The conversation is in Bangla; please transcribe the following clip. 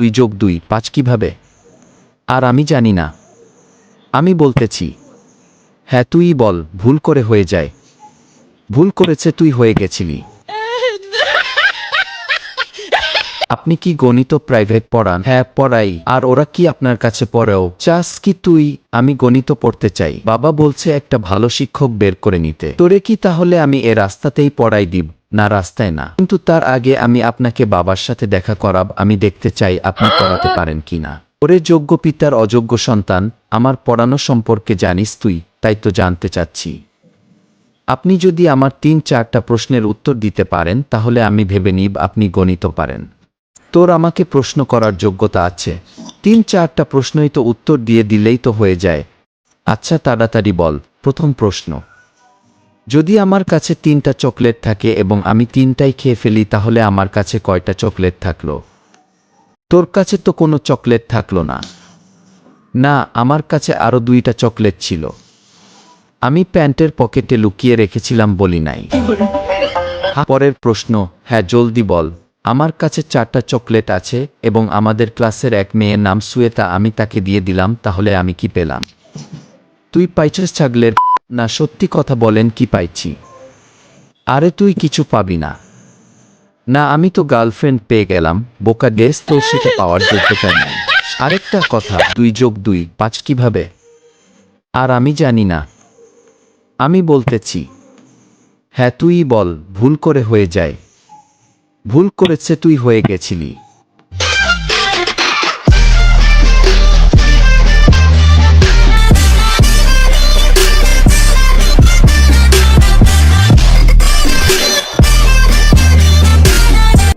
দুই যোগ দুই, পাঁচ কীভাবে? আর আমি জানি না। আমি বলতেছি হ্যাঁ তুই বল, ভুল করে হয়ে যায়। ভুল করেছে তুই হয়ে গেছিলি। আপনি কি গণিত প্রাইভেট পড়ান? হ্যাঁ পড়াই। আর ওরা কি আপনার কাছে পড়েও? চাস কি তুই? আমি গণিত পড়তে চাই। বাবা বলছে, একটা ভালো শিক্ষক বের করে নিতে। তোরে কি তাহলে আমি এ রাস্তাতেই পড়াই দিব? না রাস্তায় না। কিন্তু তার আগে আমি আপনাকে বাবার সাথে দেখা করাব, আমি দেখতে চাই আপনি পড়াতে পারেন কিনা ওরে যোগ্য পিতার অযোগ্য সন্তান, আমার পড়ানো সম্পর্কে জানিস তুই, তাই তো জানতে চাচ্ছি। আপনি যদি আমার তিন চারটা প্রশ্নের উত্তর দিতে পারেন, তাহলে আমি ভেবে নিব আপনি গণিত পারেন। তোর আমাকে প্রশ্ন করার যোগ্যতা আছে। তিন চারটা প্রশ্নই তো উত্তর দিয়ে দিলেই তো হয়ে যায়। আচ্ছা তাড়াতাড়ি বল, প্রথম প্রশ্ন। যদি আমার কাছে তিনটা চকলেট থাকে এবং আমি তিনটাই খেয়ে ফেলি, তাহলে আমার কাছে কয়টা চকলেট থাকল? তোর কাছে তো কোনো চকলেট থাকল না। না, আমার কাছে আরও দুইটা চকলেট ছিল। আমি প্যান্টের পকেটে লুকিয়ে রেখেছিলাম বলি নাই। পরের প্রশ্ন হ্যাঁ জলদি বল। আমার কাছে চারটা চকলেট আছে এবং আমাদের ক্লাসের এক মেয়ের নাম সুয়েতা, আমি তাকে দিয়ে দিলাম, তাহলে আমি কি পেলাম? তুই পাইছিস ছাগলের না সত্যি কথা বলেন কি পাইছি? আরে তুই কিছু পাবি না। না, আমি তো গার্লফ্রেন্ড পেয়ে গেলাম, বোকা ডেস তো সেটা পাওয়ার যোগ্যতা নেই। আরেকটা কথা, দুই যোগ দুই, পাঁচ কীভাবে? আর আমি জানি না। আমি বলতেছি হ্যাঁ তুই বল, ভুল করে হয়ে যায়। ভুল করেছে তুই হয়ে গেছিলি।